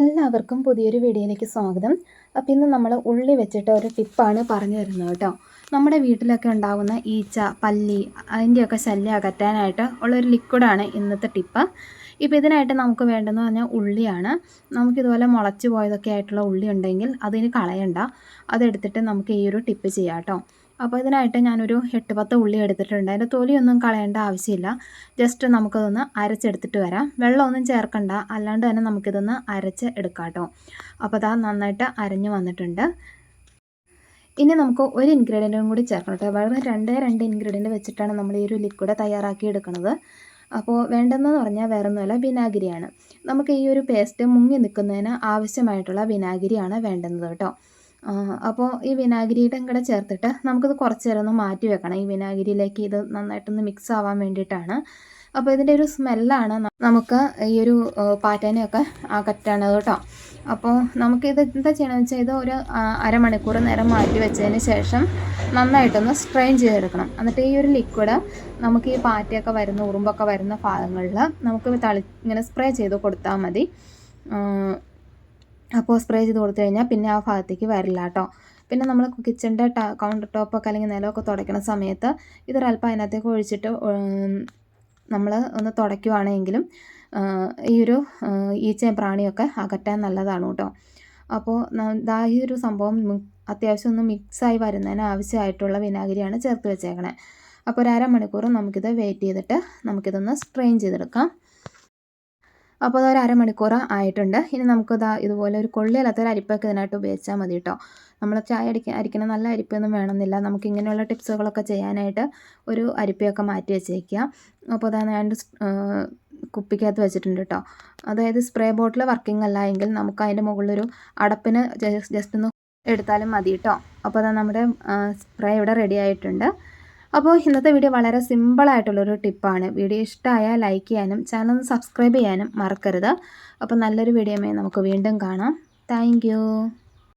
എല്ലാവർക്കും പുതിയൊരു വീഡിയോയിലേക്ക് സ്വാഗതം. അപ്പോൾ ഇന്ന് നമ്മൾ ഉള്ളി വെച്ചിട്ട് ഒരു ടിപ്പാണ് പറഞ്ഞു തരുന്നത് കേട്ടോ. നമ്മുടെ വീട്ടിലൊക്കെ ഉണ്ടാകുന്ന ഈച്ച പല്ലി അതിന്റെയൊക്കെ ശല്യം അകറ്റാനായിട്ട് ഉള്ളൊരു ലിക്വിഡാണ് ഇന്നത്തെ ടിപ്പ്. ഇപ്പോൾ ഇതിനായിട്ട് നമുക്ക് വേണ്ടതെന്ന് പറഞ്ഞാൽ ഉള്ളിയാണ്. നമുക്കിതുപോലെ മുളച്ച് പോയതൊക്കെ ആയിട്ടുള്ള ഉള്ളി ഉണ്ടെങ്കിൽ അതിന് കളയണ്ട. അതെടുത്തിട്ട് നമുക്ക് ഈ ഒരു ടിപ്പ് ചെയ്യാം കേട്ടോ. അപ്പോൾ ഇതിനായിട്ട് ഞാനൊരു എട്ട് പത്ത് ഉള്ളി എടുത്തിട്ടുണ്ട്. അതിന്റെ തൊലിയൊന്നും കളയേണ്ട ആവശ്യമില്ല. ജസ്റ്റ് നമുക്കതൊന്ന് അരച്ചെടുത്തിട്ട് വരാം. വെള്ളമൊന്നും ചേർക്കണ്ട. അല്ലാണ്ട് തന്നെ നമുക്കിതൊന്ന് അരച്ച് എടുക്കാം കേട്ടോ. അപ്പോൾ അതാ നന്നായിട്ട് അരഞ്ഞു വന്നിട്ടുണ്ട്. ഇനി നമുക്ക് ഒരു ഇൻഗ്രീഡിയന്റും കൂടി ചേർക്കണം കേട്ടോ. വെറും രണ്ടേ രണ്ട് ഇൻഗ്രീഡിയന്റ് വെച്ചിട്ടാണ് നമ്മൾ ഈ ഒരു ലിക്വിഡ് തയ്യാറാക്കി എടുക്കുന്നത്. അപ്പോൾ വേണ്ടതെന്ന് പറഞ്ഞാൽ വേറെ ഒന്നുമല്ല വിനാഗിരിയാണ്. നമുക്ക് ഈ ഒരു പേസ്റ്റ് മുങ്ങി നിൽക്കുന്നതിന് ആവശ്യമായിട്ടുള്ള വിനാഗിരിയാണ് വേണ്ടുന്നത് കേട്ടോ. അപ്പോൾ ഈ വിനാഗിരിയുടെ കൂടെ ചേർത്തിട്ട് നമുക്കിത് കുറച്ച് നേരം ഒന്ന് മാറ്റി വെക്കണം. ഈ വിനാഗിരിയിലേക്ക് ഇത് നന്നായിട്ടൊന്ന് മിക്സ് ആവാൻ വേണ്ടിയിട്ടാണ്. അപ്പോൾ ഇതിന്റെ ഒരു സ്മെല്ലാണ് നമുക്ക് ഈ ഒരു പാറ്റേനെയൊക്കെ അകറ്റണത് കേട്ടോ. അപ്പോൾ നമുക്കിത് എന്താ ചെയ്യണമെന്ന് വെച്ചാൽ ഇത് ഒരു അരമണിക്കൂർ നേരം മാറ്റി വെച്ചതിന് ശേഷം നന്നായിട്ടൊന്ന് സ്ട്രെയിൻ ചെയ്തെടുക്കണം. എന്നിട്ട് ഈ ഒരു ലിക്വിഡ് നമുക്ക് ഈ പാറ്റയൊക്കെ വരുന്ന ഉറുമ്പൊക്കെ വരുന്ന ഭാഗങ്ങളിൽ നമുക്ക് തളി ഇങ്ങനെ സ്പ്രേ ചെയ്ത് കൊടുത്താൽ മതി. അപ്പോൾ സ്പ്രേ ചെയ്ത് കൊടുത്തു കഴിഞ്ഞാൽ പിന്നെ ആ ഭാഗത്തേക്ക് വരില്ല കേട്ടോ. പിന്നെ നമ്മൾ കിച്ചന്റെ കൗണ്ടർ ടോപ്പൊക്കെ അല്ലെങ്കിൽ നിലമൊക്കെ തുടയ്ക്കുന്ന സമയത്ത് ഇതൊരല്പം അതിനകത്തേക്ക് ഒഴിച്ചിട്ട് നമ്മൾ ഒന്ന് തുടയ്ക്കുവാണെങ്കിലും ഈ ഒരു ഈച്ചയും പ്രാണിയൊക്കെ അകറ്റാൻ നല്ലതാണ് കേട്ടോ. അപ്പോൾ ഇതാ ഈ ഒരു സംഭവം അത്യാവശ്യം ഒന്ന് മിക്സായി വരുന്നതിന് ആവശ്യമായിട്ടുള്ള വിനാഗിരിയാണ് ചേർത്ത് വെച്ചേക്കണേ. അപ്പോൾ ഒരു അരമണിക്കൂർ നമുക്കിത് വെയിറ്റ് ചെയ്തിട്ട് നമുക്കിതൊന്ന് സ്ട്രെയിൻ ചെയ്തെടുക്കാം. അപ്പോൾ അതൊരു അരമണിക്കൂർ ആയിട്ടുണ്ട്. ഇനി നമുക്കത് ഇതുപോലെ ഒരു കൊള്ളിയല്ലാത്തൊരു അരിപ്പൊക്കെ ഇതിനായിട്ട് ഉപയോഗിച്ചാൽ മതി കേട്ടോ. നമ്മൾ ചായ അടിക്കാൻ അരിക്കുന്ന നല്ല അരിപ്പൊന്നും വേണമെന്നില്ല. നമുക്ക് ഇങ്ങനെയുള്ള ടിപ്സുകളൊക്കെ ചെയ്യാനായിട്ട് ഒരു അരിപ്പയൊക്കെ മാറ്റി വെച്ചേക്കുക അപ്പോൾ അതാണ് ഞാൻ കുപ്പിക്കകത്ത് വെച്ചിട്ടുണ്ട് കേട്ടോ. അതായത് സ്പ്രേ ബോട്ടിൽ വർക്കിംഗ് അല്ല എങ്കിൽ നമുക്ക് അതിന്റെ മുകളിലൊരു അടപ്പിന് ജസ്റ്റ് ഒന്ന് എടുത്താലും മതി കേട്ടോ. അപ്പോൾ അതാ നമ്മുടെ സ്പ്രേ ഇവിടെ റെഡി ആയിട്ടുണ്ട്. അപ്പോൾ ഇന്നത്തെ വീഡിയോ വളരെ സിമ്പിളായിട്ടുള്ളൊരു ടിപ്പാണ് വീഡിയോ ഇഷ്ടമായാൽ ലൈക്ക് ചെയ്യാനും ചാനൽ സബ്സ്ക്രൈബ് ചെയ്യാനും മറക്കരുത്. അപ്പോൾ നല്ലൊരു വീഡിയോമേ നമുക്ക് വീണ്ടും കാണാം. താങ്ക്